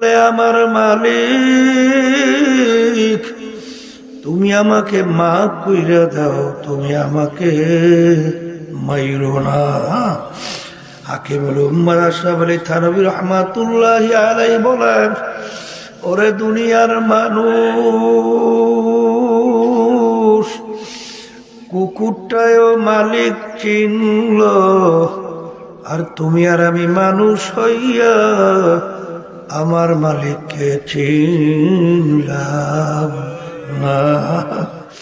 বলে, আমার মালিক তুমি আমাকে মা কইরা দাও তুমি আমাকে মাইরো না। হাকিমুল উম্মাদ আশরাফ আলী থানবী রহমাতুল্লাহ আলাই বলেন ওরে দুনিয়ার মানুষ কুকুরটায়ও মালিক চিনল আর তুমি আর আমি মানুষ হইয়া আমার মালিককে চিনলাম না।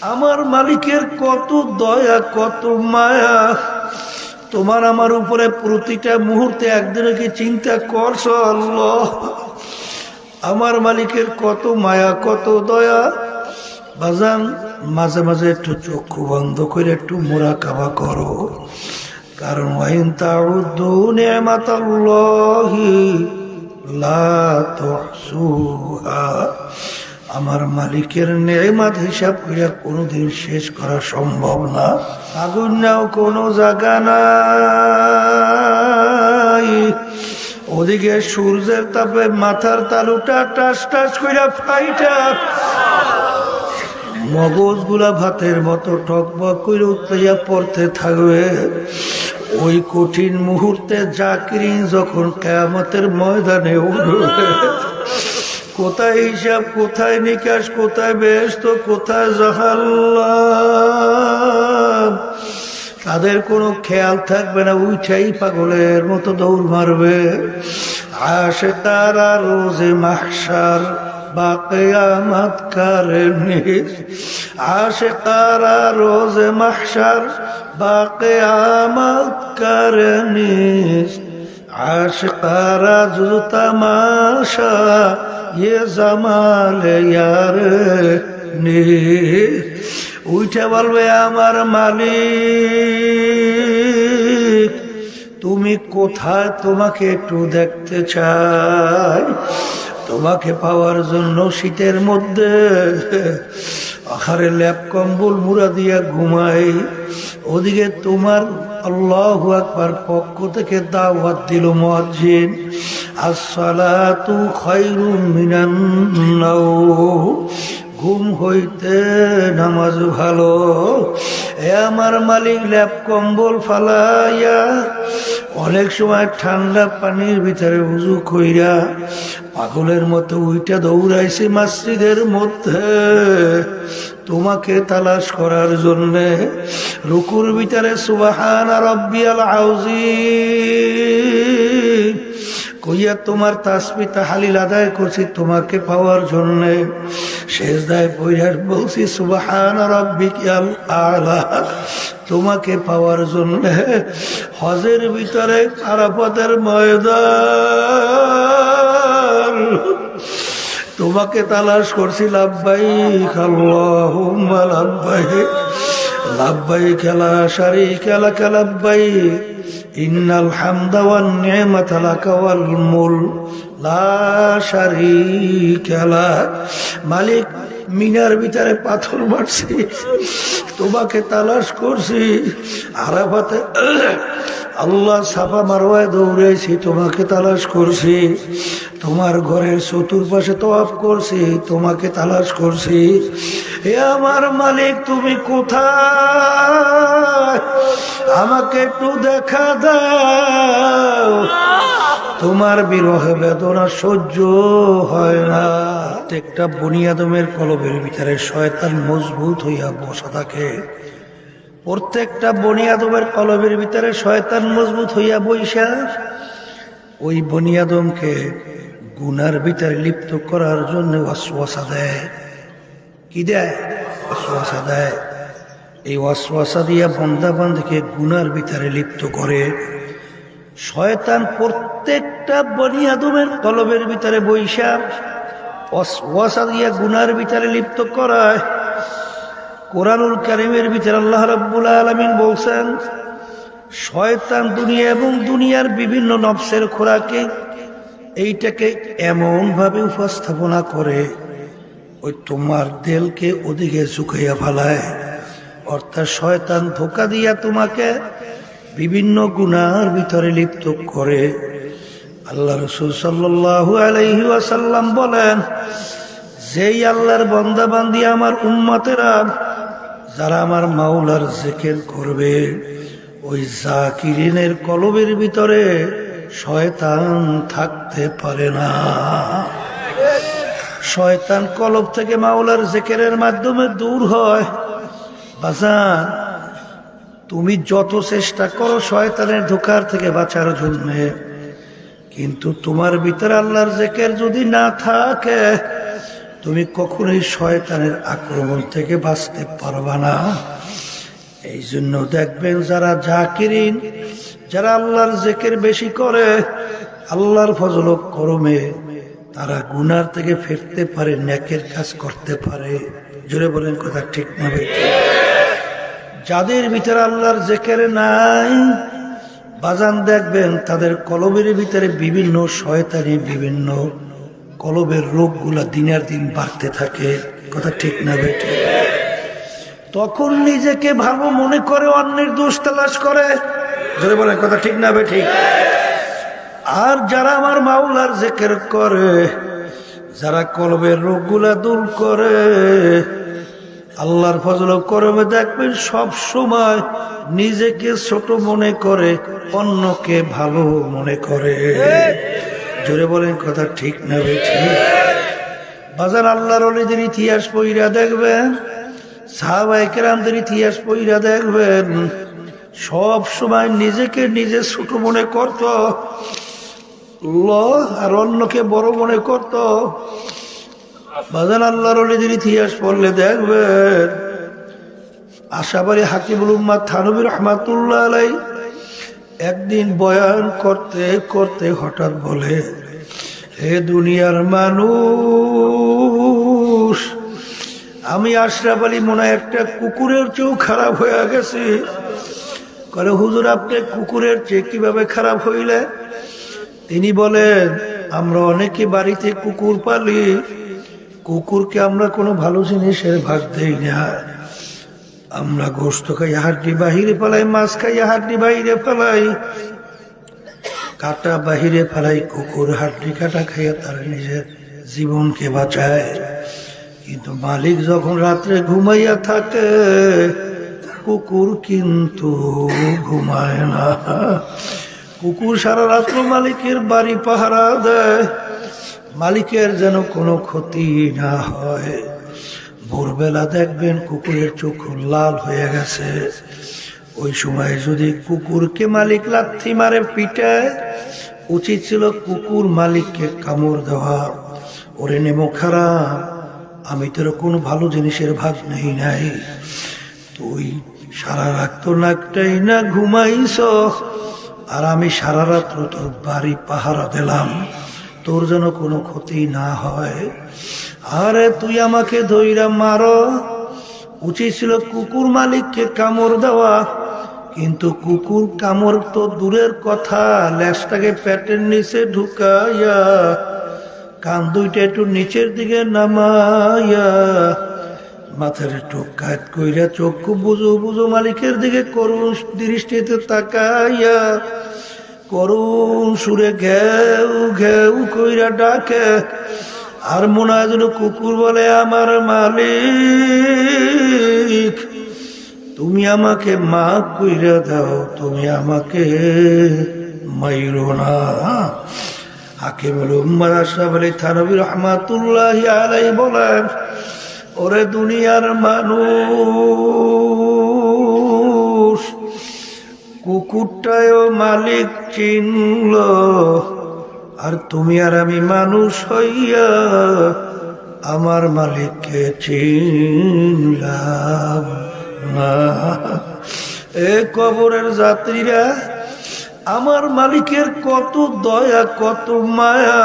আমার মালিকের কত দয়া, কত মায়া। তোমার আমার উপরে প্রতিটা মুহূর্তে একদিনে কি চিন্তা করছ আমার মালিকের কত মায়া, কত দয়া। বাজান, মাঝে মাঝে একটু চক্ষু বন্ধ করে একটু মোরা কাবা করো। কারণ ওয়াইন তাউদ্দু নিয়ামাতাল্লাহি। লা তুহসুহা আমার মালিকের নেমাত হিসাব করে কোনোদিন শেষ করা সম্ভব না। আগুন নাও, কোনো জায়গা নাই। ওদিকে সূর্যের তাপে মাথার তালুটা টাস টাস করে ফাইটা। মগজগুলা ভাতের মতো টকবক করে উত্তাইয়া পড়তে থাকবে। ওই কঠিন মুহূর্তে জাকিরি যখন কেয়ামতের ময়দানে উঠবে, কোথায় হিসাব, কোথায় নিকাশ, কোথায় বেস্ত কোথায় জাহাল্লাম তাদের কোনো খেয়াল থাকবে না, উঠাই পাগলের মতো দৌড় মারবে। আসে তারা রোজে মাহসার বা কেয়ামত কারণে আসে তারা রোজে মাহসার বা কেয়ামত কারণে আশকারা জু তমাশা ये জামাল ইয়ার নে। উঠে বলবে আমার মালিক, তুমি কোথায় তোমাকে একটু দেখতে চাই? তোমাকে পাওয়ার জন্য শীতের মধ্যে আহারে ল্যাপ কম্বল মুড়া দিয়া ঘুমাই। ওদিকে তোমার আল্লাহ আকবার পক্ষ থেকে দাওয়াত দিল মহাজিন আসসালাতু খায়রুম মিনান ঘুম হইতে নামাজ ভালো। এ আমার মালিক ল্যাপ কম্বল ফালাইয়া অনেক সময় ঠান্ডা পানির ভিতরে উজু কইরা পাগলের মতো উইটা দৌড়াইছে মাসিদের মধ্যে। তোমাকে তালাশ করার জন্যে রুকুর ভিতরে সুবাহান রব্বিয়াল আউজি কইয়া তোমার তাসবি তাহালিল আদায় করছি, তোমাকে পাওয়ার জন্য। শেষ দায় পইরার বলছি, সুবাহান তোমাকে পাওয়ার জন্য হজের ভিতরে আরাফতের ময়দান। তোমাকে তালাশ করছি লাভবাই আল্লাহুম্মা লাভবাই লাভবাই খেলা সারি খেলা খেলাব্বাই ইন্নাল লাকা ওয়াল মুল, লা শারীকা মালিক মিনার ভিতরে পাথর মারছি, তোমাকে তালাশ করছি। আরাফাতে আল্লাহ সাফা মারোয়ায় দৌড়েছি তোমাকে তালাশ করছি। তোমার ঘরের চতুর্পাশে তোয়াফ করছি, তোমাকে তালাশ করছি। হে আমার মালিক, তুমি কোথায়? আমাকে একটু দেখা দাও। তোমার বিরহ বেদনা সহ্য হয় না। প্রত্যেকটা বনিয়াদমের কলবের ভিতরে শয়তান মজবুত হইয়া বসা থাকে। প্রত্যেকটা বনিয়াদমের কলবের ভিতরে শয়তান মজবুত হইয়া বইসা। ওই বনিয়াদমকে গুনার ভিতরে লিপ্ত করার জন্য ওয়াসওয়াসা দেয়। কি দেয়? দেয়। এই ওয়াসওয়াসা দিয়া বন্দা বান্ধকে গুনার ভিতরে লিপ্ত করে। শয়তান প্রত্যেকটা বনিয়াদমের কলবের ভিতরে বৈশা ওয়াসওয়াসা দিয়া গুনার ভিতরে লিপ্ত করায়। কোরআনুল কারিমের ভিতরে আল্লাহ রাব্বুল আলামিন বলছেন, শয়তান দুনিয়া এবং দুনিয়ার বিভিন্ন নফসের খোরাকে এইটাকে এমনভাবে উপস্থাপনা করে ওই তোমার দেলকে ওদিকে ঝুঁকাইয়া ফেলায়। অর্থাৎ শয়তান ধোকা দিয়া তোমাকে বিভিন্ন গুনার ভিতরে লিপ্ত করে। আল্লাহ রসুল সাল্লাহ আলাইহি ওয়াসাল্লাম বলেন, যেই আল্লাহর বন্দা বান্দি আমার উম্মতেরা, যারা আমার মাওলার জেকের করবে, ওই জাকিরিনের কলবের ভিতরে শয়তান থাকতে পারে না। শয়তান কলব থেকে মাওলার জেকেরের মাধ্যমে দূর হয়। তুমি যত চেষ্টা করো শয়তানের ধোকার থেকে বাঁচার জন্য। কিন্তু তোমার ভিতরে আল্লাহর জেকের যদি না থাকে, তুমি কখনোই শয়তানের আক্রমণ থেকে বাঁচতে পারবা না। এই জন্য দেখবেন যারা জাকিরিন, যারা আল্লাহর জেকের বেশি করে, আল্লাহর ফজল করমে তারা গুনার থেকে ফিরতে পারে ন্যাকের কাজ করতে পারে। জোরে বলেন কথা ঠিক না যাদের ভিতরে আল্লাহর জেকের নাই, বাজান দেখবেন তাদের কলবের ভিতরে বিভিন্ন শয়তানি, বিভিন্ন কলবের রোগগুলা দিনের দিন বাড়তে থাকে। কথা ঠিক না বেটে তখন নিজেকে ভালো মনে করে অন্যের দোষ তালাশ করে। যদি বলেন কথা ঠিক না বেঠিক আর যারা আমার মাওলার জেকের করে, যারা কলবের রোগগুলা দূর করে, আল্লাহর ফজল করবে দেখবেন সব সময় নিজেকে ছোট মনে করে, অন্যকে ভালো মনে করে। জোরে বলেন কথা ঠিক না বেঠি? বাজার আল্লাহর অলিদের ইতিহাস পইরা দেখবেন সাহাবাইকেরামদের ইতিহাস পইরা দেখবেন, সব সময় নিজেকে নিজে ছোট মনে করত আর অন্যকে বড় মনে করত। বাজান আল্লাহর অলিদের ইতিহাস পড়লে দেখবেন, আশাবাড়ি হাকিবুল উম্মাদ থানবী রহমাতুল্লাহ আলাই একদিন বয়ান করতে করতে হঠাৎ বলে, হে দুনিয়ার মানুষ, আমি আশরাফ আলী মনে একটা কুকুরের চেয়েও খারাপ হয়ে গেছি। করে হুজুর, আপনি কুকুরের চেয়ে কীভাবে খারাপ হইলে তিনি বলেন, আমরা অনেকে বাড়িতে কুকুর পালি, কুকুরকে আমরা কোনো ভালো জিনিসের ভাগ দেই না। আমরা গোস্ত খাই, হাড্ডি বাহিরে ফেলাই, মাছ খাই, হাড্ডি বাহিরে ফেলাই। কাটা বাহিরে ফেলাই, কুকুর হাড্ডি কাটা খাইয়া তার নিজের জীবনকে বাঁচায়। কিন্তু মালিক যখন রাত্রে ঘুমাইয়া থাকে, কুকুর কিন্তু ঘুমায় না। কুকুর সারা রাত্র মালিকের বাড়ি পাহারা দেয়। মালিকের যেন কোনো ক্ষতি না হয়। ভোরবেলা দেখবেন কুকুরের চোখ লাল হয়ে গেছে। ওই সময় যদি কুকুরকে মালিক লাথি মারে পিটায় উচিত ছিল কুকুর মালিককে কামড় দেওয়া। ওরে নেমো খারাপ আমি তোর কোনো ভালো জিনিসের ভাগ নেই নাই। তুই সারা রাত তো নাকটাই না ঘুমাইছ। আর আমি সারা রাত্র তোর বাড়ি পাহারা দিলাম। তোর যেন কোনো ক্ষতি না হয়। আরে তুই আমাকে ধৈরা মারো। উচিত ছিল কুকুর মালিককে কামড় দেওয়া। কিন্তু কুকুর কামড় তো দূরের কথা ল্যাসটাকে প্যাটের নিচে ঢুকাইয়া, কান দুইটা একটু নিচের দিকে নামাইয়া মাথার একটু কাট কইরা চক্ষু বুঝো বুঝো মালিকের দিকে করুন দৃষ্টিতে তাকাইয়া। করুন সুরে ঘেউ ঘেউ কইরা ডাকে, আর মনে হয় কুকুর বলে আমার মালিক, তুমি আমাকে মা কইরা দাও, তুমি আমাকে মাইরো না। হাকিমুল উম্মাদ আশরাফ আলী থানবী রহমাতুল্লাহ আলাই বলেন ওরে দুনিয়ার মানুষ কুকুরটাও মালিক চিনল, আর তুমি আর আমি মানুষ হইয়া আমার মালিককে চিনলাম না। এ কবরের যাত্রীরা, আমার মালিকের কত দয়া, কত মায়া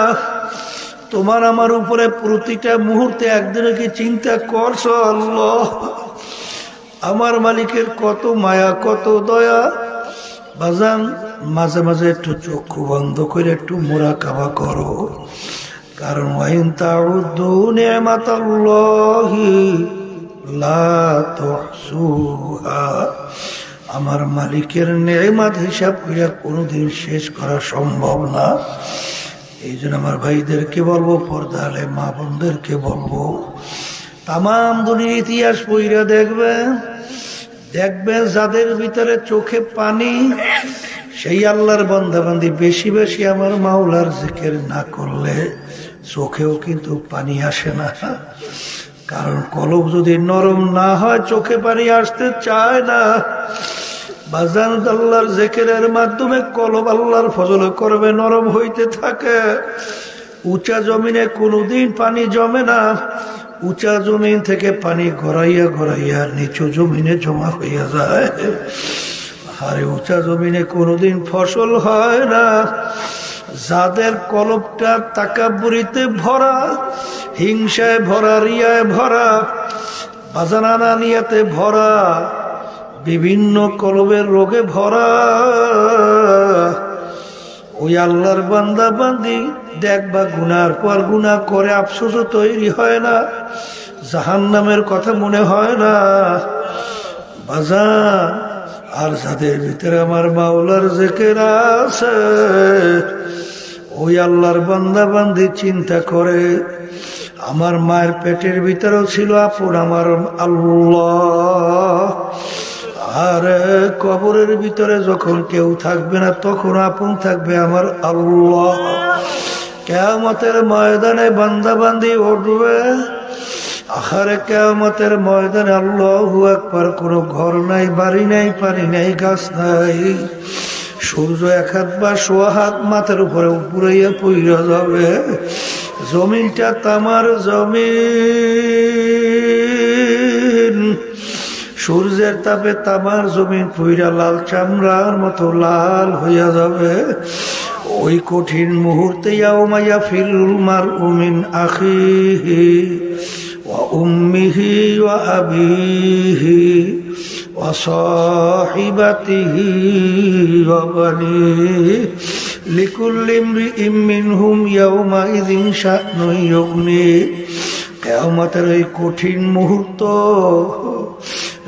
তোমার আমার উপরে প্রতিটা মুহূর্তে একদিনে কি চিন্তা করছ আল্লাহ? আমার মালিকের কত মায়া, কত দয়া। বাজান, মাঝে মাঝে একটু চক্ষু বন্ধ করে একটু মোরা কাবা করো। কারণ ওয়াইন তাউদ্দু নিয়ামাতাল্লাহি লা তুহসুহা। আমার মালিকের নেমাত হিসাব করিয়া কোনোদিন শেষ করা সম্ভব না। এই জন্য আমার ভাইদেরকে বলব, পর্দালে মা বোনদেরকে বলব তাম দুনিয়া ইতিহাস পইরা দেখবে দেখবে যাদের ভিতরে চোখে পানি, সেই আল্লাহর বন্ধাবান্দি বেশি বেশি আমার মাওলার জিকের না করলে চোখেও কিন্তু পানি আসে না। কারণ কলব যদি নরম না হয়, চোখে পানি আসতে চায় না। বাজান আল্লাহর জেকেরের মাধ্যমে কলব আল্লাহর ফজল করবে, নরম হইতে থাকে। উঁচা জমিনে কোনোদিন পানি জমে না। উঁচা জমিন থেকে পানি গড়াইয়া গড়াইয়া নিচু জমিনে জমা হইয়া যায়। আরে, উঁচা জমিনে কোনোদিন ফসল হয় না। যাদের কলবটা তাকাবুরিতে ভরা, হিংসায় ভরা, রিয়ায় ভরা, বাজানানা নিয়াতে ভরা বিভিন্ন কলবের রোগে ভরা। ওই আল্লাহর বান্দা বান্দি দেখবা গুনার পর গুনা করে আফসোসও তৈরি হয় না জাহান নামের কথা মনে হয় না। বাজান আর যাদের ভিতরে আমার মাওলার জেকের আছে, ওই আল্লাহর বান্দা বান্দি চিন্তা করে, আমার মায়ের পেটের ভিতরেও ছিল আপন আমার আল্লাহ। আর কবরের ভিতরে যখন কেউ থাকবে না, তখন আপন থাকবে আমার আল্লাহ। কেমতের ময়দানে বান্দা বান্দি উঠবে। আহারে কেমতের ময়দানে আল্লাহ একবার কোনো ঘর নাই, বাড়ি নাই, পানি নাই, গাছ নাই। সূর্য এক হাত বা সোয়া হাত মাথার উপরে উপরাইয়া পইরা যাবে। জমিনটা তামার জমিন। সূর্যের তাপে তামার জমিন ফুইরা লাল চামড়ার মতো লাল হইয়া যাবে। ওই কঠিন মুহূর্তে মাইয়া ফিরুল মার উমিন আখিহি ওয়া উম্মিহি ওয়া আবিহি ওয়া সাহিবাতিহি হুম ইয়াও মাই ইমরিইম সাত ইয়াউমাইযিন শা'নুন ইউগনি। কিয়ামতের ওই কঠিন মুহূর্ত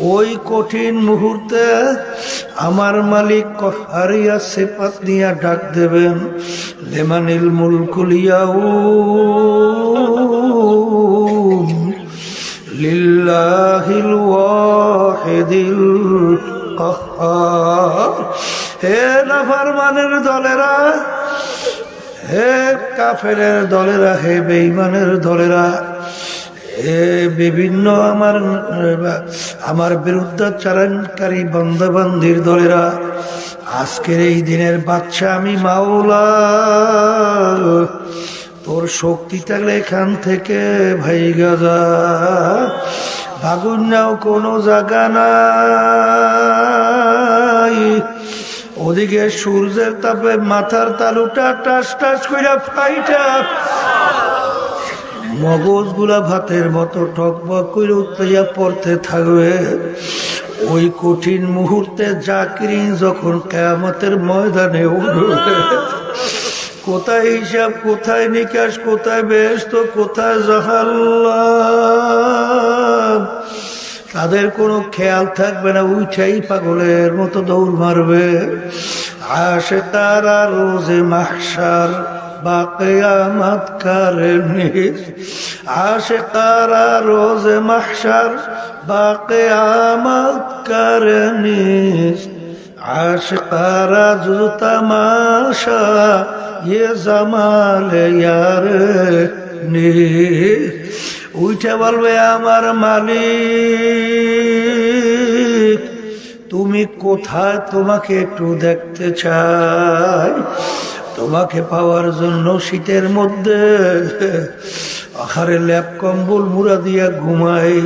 ওই কঠিন মুহূর্তে আমার মালিক হারিয়া সেপাত নিয়া ডাক দেবেন, লেমানিল মুলকুলিয়াউ লিল্লাহিল ওয়াহিদিল কাহ্হার হে নাফরমানের দলেরা, হে কাফের দলেরা, হে বেইমানের দলেরা বিভিন্ন আমার আমার বিরুদ্ধাচারণকারী বন্ধবান্ধির দলেরা, আজকের এই দিনের বাচ্চা আমি মাওলা। তোর শক্তি থাকলে এখান থেকে ভাই গাজা ভাগুন নাও কোনো জায়গা নাই। ওদিকে সূর্যের তাপে মাথার তালুটা টাস টাস কইরা ফাইটা। মগজগুলা ভাতের মতো টকবক করে উত্তাইয়া পড়তে থাকবে। ওই কঠিন মুহূর্তে জাকিরিন যখন কেয়ামতের ময়দানে উঠবে, কোথায় হিসাব, কোথায় নিকাশ, কোথায় বেস্ত কোথায় জাহাল্লা তাদের কোনো খেয়াল থাকবে না, উঠাই পাগলের মতো দৌড় মারবে। আসে তারা রোজে মাহসার বা কেয়ামত কারণে আসে তারা রোজে মাহসার বা কেয়ামত কারণে আশকারা জু তামাশা ये জামাল ইয়ার নে। উঠে বলবে আমার মালিক, তুমি কোথায় তোমাকে একটু দেখতে চাই? তোমাকে পাওয়ার জন্য শীতের মধ্যে আখারে ল্যাপ কম্বল মুড়া দিয়া ঘুমাই।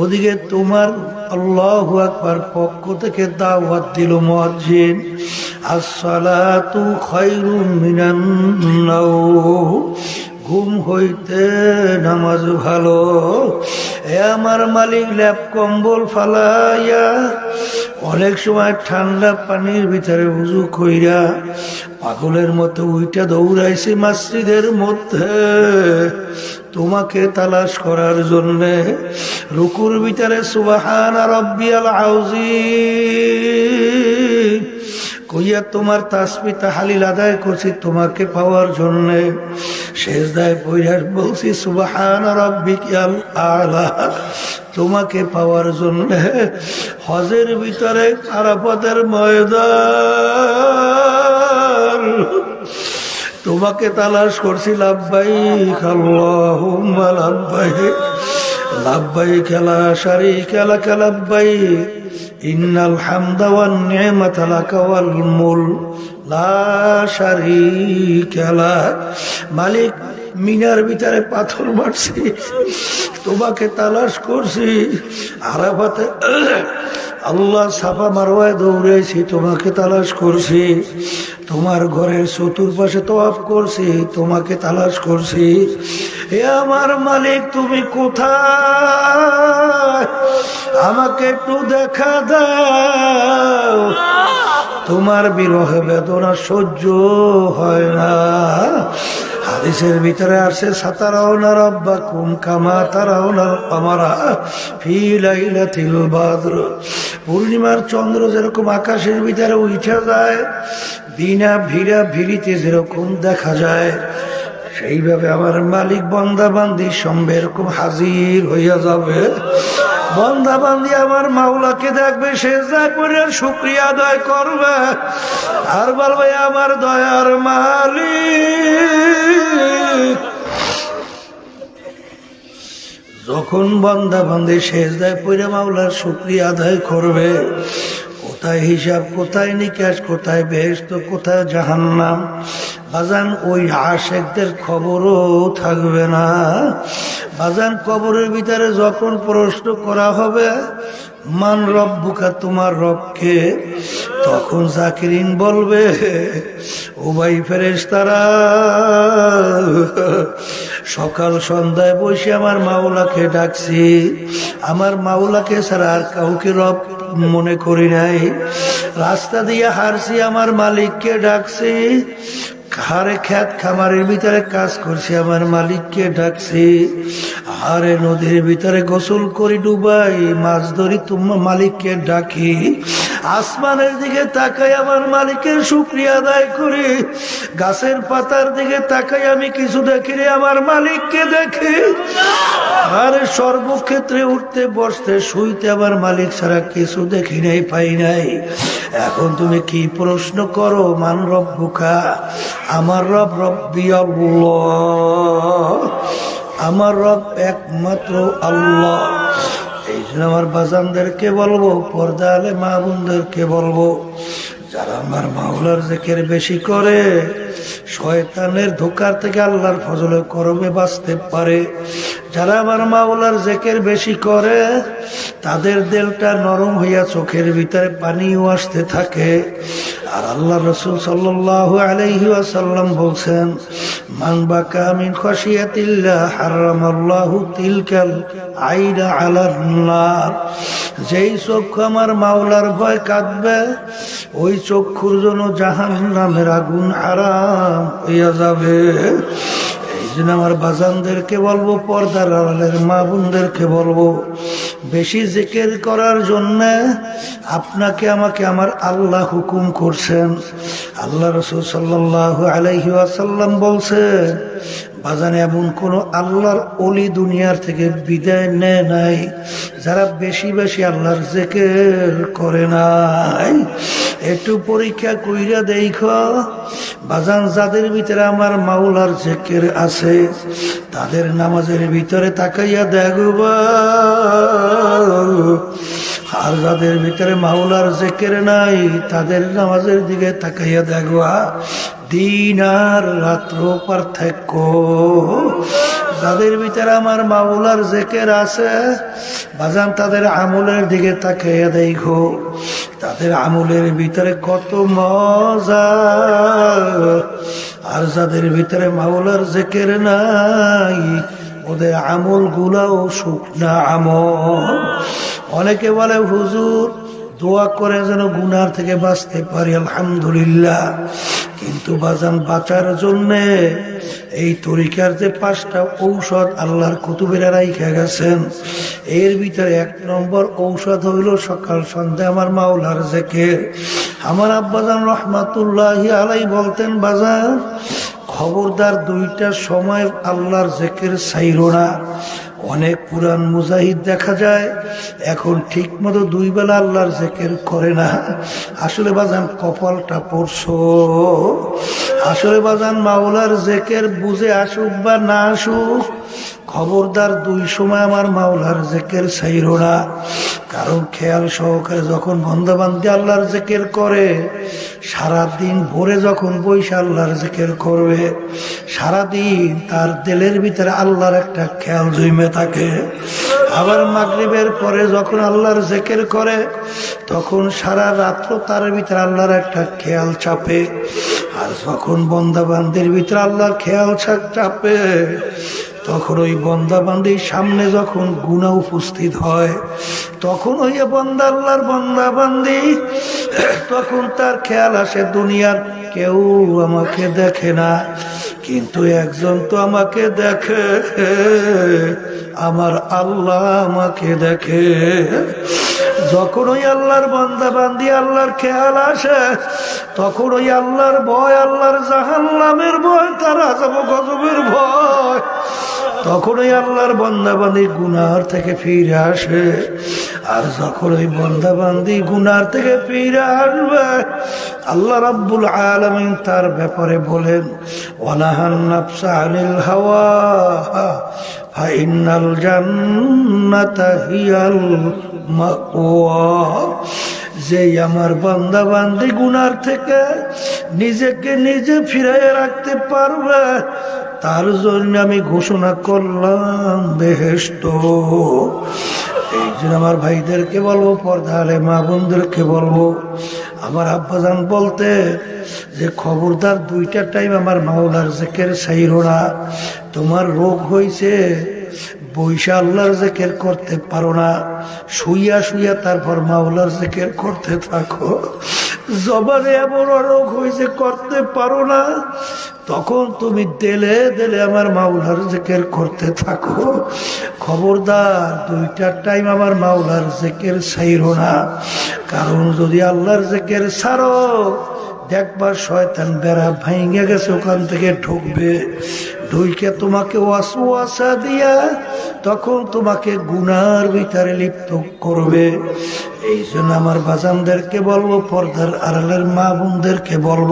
ওদিকে তোমার আল্লাহ একবার পক্ষ থেকে দাওয়াত দিল মহাজিন আসসালাতু খায়রুম মিনান নাওম ঘুম হইতে নামাজ ভালো। এ আমার মালিক ল্যাপ কম্বল ফালাইয়া অনেক সময় ঠান্ডা পানির ভিতরে উজু কইরা পাগলের মতো উইটা দৌড়াইছে মসজিদের মধ্যে। তোমাকে তালাশ করার জন্যে রুকুর ভিতরে সুবাহান রব্বিয়াল আউজি কইয়া তোমার তাসবি তাহালিল আদায় করছি, তোমাকে পাওয়ার জন্য। শেষ দায় বইয়ার বলছি, সুবাহান আলা। তোমাকে পাওয়ার জন্য হজের ভিতরে আরাফাতের ময়দান। তোমাকে তালাশ করছি লাভবাই আল্লাহুম্মা লাভবাই লাভবাই খেলা সারি খেলা খেলাব্বাই ইন্নাল হামদা ওয়ান নি'মাতা লাকা ওয়াল মুলক লা শারীকা মালিক, মিনার ভিতরে পাথর মারছি, তোমাকে তালাশ করছি। আরাফাতে আল্লাহ সাফা মারোয়ায় দৌড়েছি তোমাকে তালাশ করছি, তোমার ঘরের চতুর্পাশে তোয়াফ করছি, তোমাকে তালাশ করছি। এ আমার মালিক, তুমি কোথায়? আমাকে একটু দেখা দাও। তোমার বিরহে বেদনা সহ্য হয় না। হাদিসের ভিতরে আসে সাতারাও না রব্বা কুম কামা তারাও না আমারা ফিলাইলাতিল বাদ্র। পূর্ণিমার চন্দ্র যেরকম আকাশের ভিতরে উঠে যায়, বিনা ভিড়া ভিড়িতে যেরকম দেখা যায়, সেইভাবে আমার মালিক বন্দা বান্দির এরকম হাজির হইয়া যাবে। বন্দা বান্ধি আমার মাওলাকে দেখবে দায় করে শুক্রিয়া আদায় করবে। আর বলবে, আমার দয়ার মালিক। যখন বান্ধে শেষ দেয় পরে মাওলার শুক্রিয়া আদায় করবে, কোথায় হিসাব, কোথায় নিকাশ, কোথায় বেহেস্ত কোথায় জাহান্নাম? বাজান, ওই আশেকদের খবরও থাকবে না। বাজান কবরের ভিতরে যখন প্রশ্ন করা হবে, মান রব্বুকা, তোমার রবকে? তখন জাকিরিন বলবে ও ভাই ফেরেস তারা সকাল সন্ধ্যায় বসে আমার মাওলাকে ডাকছি। আমার মাওলাকে ছাড়া আর কাউকে রব মনে করি নাই। রাস্তা দিয়ে হারছি আমার মালিককে ডাকছি। হারে খ্যাত খামারের ভিতরে কাজ করছি, আমার মালিককে ডাকছি। হারে নদীর ভিতরে গোসল করি, ডুবাই মাছ ধরি, তোমার মালিককে ডাকি। আসমানের দিকে তাকাই আমার মালিকের শুক্রিয়া আদায় করি। গাছের পাতার দিকে তাকাই আমি কিছু দেখি রে, আমার মালিককে দেখি। আরে সর্বক্ষেত্রে উঠতে, বসতে, শুইতে আমার মালিক ছাড়া কিছু দেখি নাই, পাই নাই। এখন তুমি কি প্রশ্ন করো, মান রব্বুকা? আমার রব রব্বি আল্লাহ। আমার রব একমাত্র আল্লাহ। এই জন্য আমার বাজানদেরকে বলব, পর্দা আলে মা বোনদেরকে বলব, যারা আমার মাওলার জেকের বেশি করে, শয়তানের ধোকার থেকে আল্লাহর ফজলে করবে বাঁচতে পারে। যারা আমার মাওলার জেকের বেশি করে, তাদের দেলটা নরম হইয়া চোখের ভিতরে পানিও আসতে থাকে। আর আল্লাহ রসুল সাল্লাহ আলাইহি আসাল্লাম বলছেন, মান বাকা মিন খসিয়াতিল্লাহ হারামাল্লাহু তিলকাল আইনা আলার যেই চক্ষু আমার মাওলার ভয় কাঁদবে, ওই চক্ষুর জন্য জাহান নামের আগুন আরাম হইয়া যাবে। এই জন্য আমার বাজানদেরকে বলব, পর্দার আড়ালের মা বোনদেরকে বলব, বেশি জিকের করার জন্য আপনাকে, আমাকে আমার আল্লাহ হুকুম করছেন। আল্লাহ রসুল সাল্লাহ আলাইহি আসাল্লাম বলছেন বাজানে এমন কোন আল্লাহর অলি দুনিয়ার থেকে বিদায় নেয় নাই, যারা বেশি বেশি আল্লাহর জেকের করে নাই। একটু পরীক্ষা কইরা দেখ, বাজান যাদের ভিতরে আমার মাওলার জেকের আছে, তাদের নামাজের ভিতরে তাকাইয়া দেখবা আর যাদের ভিতরে মাওলার জেকের নাই, তাদের নামাজের দিকে তাকাইয়া দেখবা দিন আর রাত্র পার্থক্য। যাদের ভিতরে আমার মাওলার জেকের আছে, বাজান তাদের আমলের দিকে তাকাইয়া দেখো, তাদের আমলের ভিতরে কত মজা। আর যাদের ভিতরে মাওলার জেকের নাই ওদের আমল গুলাও শুকনা আমল। অনেকে বলে, হুজুর, দোয়া করে যেন গুনার থেকে বাঁচতে পারি, আলহামদুলিল্লাহ। কিন্তু বাজান, বাঁচার জন্যে এই তরিকার যে পাঁচটা ঔষধ আল্লাহর কুতুবেরা রাইখা গেছেন, এর ভিতরে এক নম্বর ঔষধ হইল সকাল সন্ধ্যা আমার মাওলার জেকের। আমার আব্বাজান রহমাতুল্লাহ আলাই বলতেন, বাজান খবরদার দুইটা সময় আল্লাহর জেকের সাইরোনা অনেক পুরান মুজাহিদ দেখা যায়, এখন ঠিক মতো দুই বেলা আল্লাহর জেকের করে না। আসলে বাজান, কপালটা পড়ছো আসলে বাজান, মাওলার জেকের বুঝে আসুক বা না আসুক, খবরদার দুই সময় আমার মাওলার জেকের সাইরো না। কারণ খেয়াল সহকারে যখন বন্দাবান্দি আল্লাহর জেকের করে সারা দিন ভোরে যখন বৈশা আল্লাহর জেকের করবে সারা দিন তার দিলের ভিতরে আল্লাহর একটা খেয়াল জমে থাকে। আবার মাগরিবের পরে যখন আল্লাহর জেকের করে, তখন সারা রাত্র তার ভিতরে আল্লাহর একটা খেয়াল চাপে। আর যখন বন্দাবান্দির ভিতরে আল্লাহর খেয়াল চাপে, তখন ওই বন্দাবান্দির সামনে যখন গুণা উপস্থিত হয়, তখন ওই বন্দা আল্লাহর বন্দাবান্দি, তখন তার খেয়াল আসে, দুনিয়ার কেউ আমাকে দেখে না। কিন্তু একজন তো আমাকে দেখে, আমার আল্লাহ আমাকে দেখে। যখন ওই আল্লাহর বান্দা বান্দি আল্লাহর খেয়াল আসে তখন ওই আল্লাহর ভয়, আল্লাহর জাহান্নামের ভয়, তার যাব গজবের ভয়। তখন ওই আল্লাহর বন্দাবান্দি গুনার থেকে ফিরে আসে। আর যখন ওই বন্দাবান্দি গুনার থেকে ফিরে আসবে, আল্লাহ রাব্বুল আলমিন তার ব্যাপারে বলেন হাওয়া, ফাইনাল জান্নাতা যে আমার বান্দা বান্দি গুনার থেকে নিজেকে নিজে ফিরাইয়ে রাখতে পারবে তার জন্য আমি ঘোষণা করলাম বেহেস্ত এই জন্য আমার ভাইদেরকে বলব পর্দালে মা বোনদেরকে বলব, আমার আব্বাজান বলতে যে খবরদার দুইটা টাইম আমার মাওলার জেকের না। তোমার রোগ হয়েছে বৈশা আল্লাহর জেকের করতে পারো না। শুইয়া শুইয়া তারপর মাওলার জেকের করতে থাকো। জবানে এমন রোগ হয়েছে করতে পারো না। তখন তুমি দেলে দেলে আমার মাওলার জেকের করতে থাকো। খবরদার, দুইটার টাইম আমার মাওলার জেকের সাইরো না। কারণ যদি আল্লাহর জেকের সার দেখবার শয়তান বেড়া ভাইঙ্গে গেছে, ওখান থেকে ঢুকবে। ঢুইকে তোমাকে ওয়াসা দিয়া তখন তোমাকে গুনার ভিতরে লিপ্ত করবে। এই জন্য আমার বাজানদেরকে বলব, পর্দার আড়ালের মা বোনদেরকে বলব,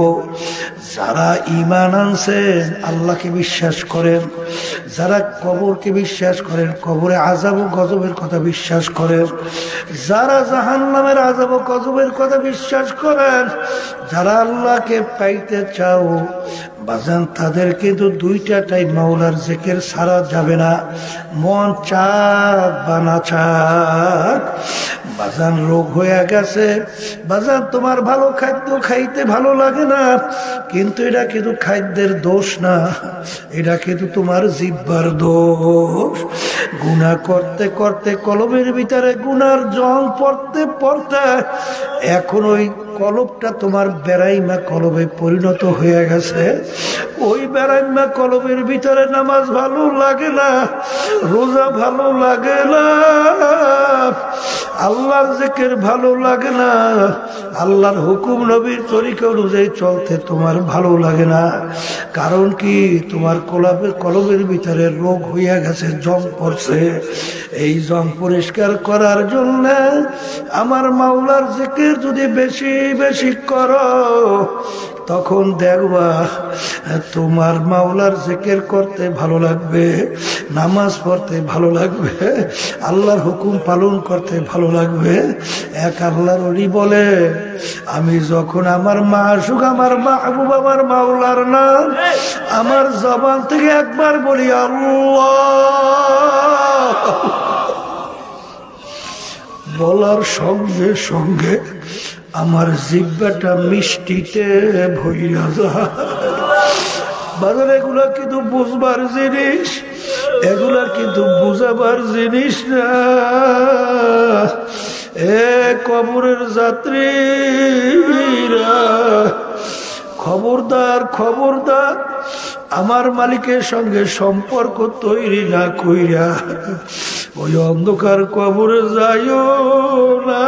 যারা ইমান আনছেন আল্লাহকে বিশ্বাস করেন। যারা কবরকে বিশ্বাস করেন, কবরে আজাব ও গজবের কথা বিশ্বাস করেন। যারা জাহান নামের আজাব ও গজবের কথা বিশ্বাস করেন, যারা আল্লাহকে পাইতে চাও বাজান, তাদের কিন্তু দুইটা টাইম মাওলার জেকের, সারা যাবে না। মন চাক বা না চাক বাজান রোগ হয়ে গেছে। বাজান, তোমার ভালো খাদ্য খাইতে ভালো লাগে না। কিন্তু এটা কিন্তু খাদ্যের দোষ না। এটা কিন্তু তোমার জিব্বার দোষ। গুণা করতে করতে কলমের ভিতরে গুনার জল পড়তে পড়তে এখন ওই কলবটা তোমার বেড়াইমা কলবে পরিণত হয়ে গেছে। ওই বেড়াইমা কলবের ভিতরে নামাজ ভালো লাগে না, রোজা ভালো লাগে না। আল্লাহর জেকের ভালো লাগে না। আল্লাহর হুকুম নবীর তরিকা অনুযায়ী চলতে তোমার ভালো লাগে না। কারণ কি? তোমার কলাপের কলমের ভিতরে রোগ হইয়া গেছে, জং পড়ছে। এই জং পরিষ্কার করার জন্য আমার মাওলার জেকের যদি বেশি বেশি করো তখন দেখবা, তোমার মাওলার জেকের করতে ভালো লাগবে, নামাজ পড়তে ভালো লাগবে, আল্লাহর হুকুম পালন করতে ভালো লাগবে। এক আল্লাহর অলি বলে, আমি যখন আমার মা আসুক, আমার মাহবুব, আমার মাওলার নাম, আমার জবান থেকে একবার বলি, আল্লাহ! বলার সঙ্গে সঙ্গে আমার জিব্বাটা মিষ্টিতে ভইয়া যায়। বাজার এগুলা কিন্তু বুঝবার জিনিস, এগুলা কিন্তু বুঝাবার জিনিস না। এ কবরের যাত্রীরা, খবরদার খবরদার, আমার মালিকের সঙ্গে সম্পর্ক তৈরি না কইরা ওই অন্ধকার কবরে যাইও না।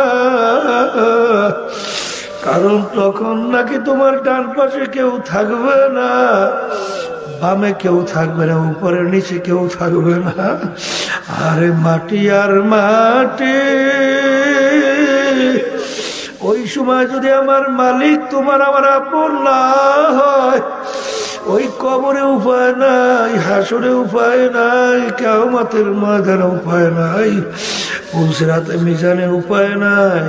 কারণ তখন নাকি তোমার ডান পাশে কেউ থাকবে না, বামে কেউ থাকবে না, উপরে নিচে কেউ থাকবে না। আরে মাটি আর মাটি, ওই সময় যদি আমার মালিক তোমার আমার আপন না হয় ওই কবরে উপায় নাই, হাসরে উপায় নাই কেমতের ময়দানে উপায় নাই পুলসিরাতে মিজানে উপায় নাই।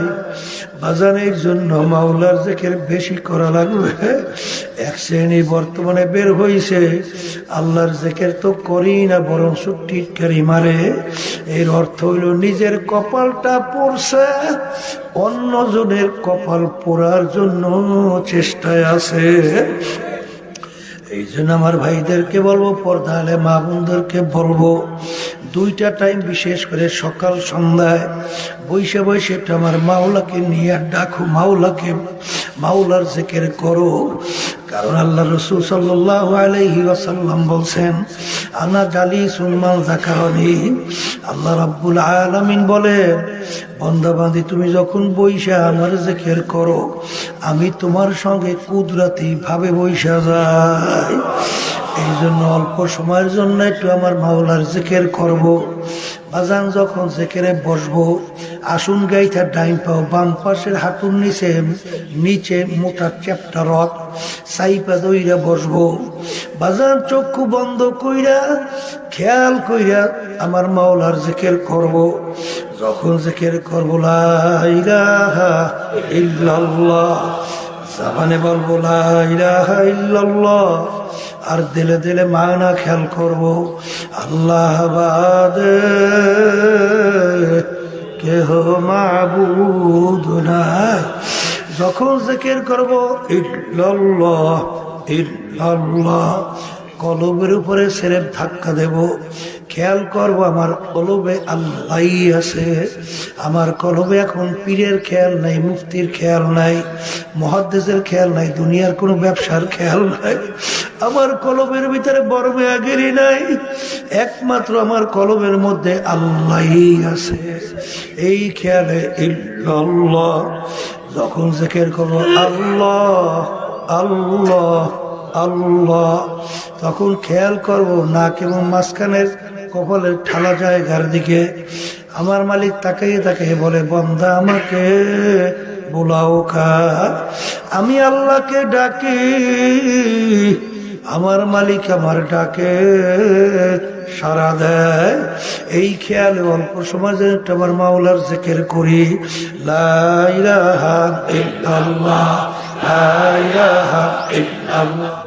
বাজানের জন্য মাওলার জেকের বেশি করা লাগবে। এক শ্রেণি বর্তমানে বের হইছে। আল্লাহর জেকের তো করি না, বরং টিটকারি মারে। এর অর্থ হইল নিজের কপালটা পড়ছে, অন্যজনের কপাল পোড়ার জন্য চেষ্টায় আছে। এই জন্য আমার ভাইদেরকে বলব পর্দা হলে মা বোনদেরকে বলব দুইটা টাইম বিশেষ করে সকাল সন্ধ্যায় বৈশে বৈশে আমার মাওলাকে নিয়ে ডাকো, মাওলাকে মাওলার জেকের করো। কারণ আল্লাহ রসুল আলহি আসাল্লাম বলছেন, আনা জালি সুলমান জাকারণী আল্লাহ রাব্বুল আলামিন বলেন, বন্দাবান্দি, তুমি যখন বৈশা আমার জেকের করো, আমি তোমার সঙ্গে কুদরাতি ভাবে বৈশা যাই। এই জন্য অল্প সময়ের জন্য একটু আমার মাওলার জেকের করব। বাজান যখন জেকেরে বসবো, আসুন গাইতা ডাইন পাও, বাম পাশের হাঁটুর নিচে নিচে মোটা চ্যাপটা রথ, সাইপা দইরা বসবো। বাজান চক্ষু বন্ধ কইরা, খেয়াল কইরা আমার মাওলার জেকের করব। যখন জেকের করব, লা ইলাহা ইল্লাল্লাহ, জাবানে বলব, লা ইলাহা ইল্লাল্লাহ। আর দিলে দিলে মায়না খেয়াল করব। আল্লাহ কেহ মাবুদ নাই। যখন জিকির করব, ইল্লাল্লাহ ইল্লাল্লাহ, কলবের উপরে সেরেপ ধাক্কা দেব। খেয়াল করব, আমার কলবে আল্লাহ আছে। আমার কলবে এখন পীরের খেয়াল নাই, মুফতির খেয়াল নাই, মহাদ্দেশের খেয়াল নাই, দুনিয়ার কোনো ব্যবসার খেয়াল নাই। আমার কলবের ভিতরে বড় আগেরই নাই। একমাত্র আমার কলবের মধ্যে আল্লাহ আছে। এই খেয়ালে ইল্লাল্লাহ, যখন জেকের করব, আল্লাহ আল্লাহ আল্লাহ, তখন খেয়াল করব না কেমন মাঝখানের কপালের ঠালা জায়গার দিকে। আমার মালিক তাকাইয়ে তাকে বলে, বন্দা, আমাকে বোলাও খা। আমি আল্লাহকে ডাকি, আমার মালিক আমার ডাকে, সারা দেয়। এই খেয়ালে অল্প একটু আমার মাওলার জেকের করি। লাইলাহা ইল্লাল্লাহ লাইলাহা ইল্লাল্লাহ।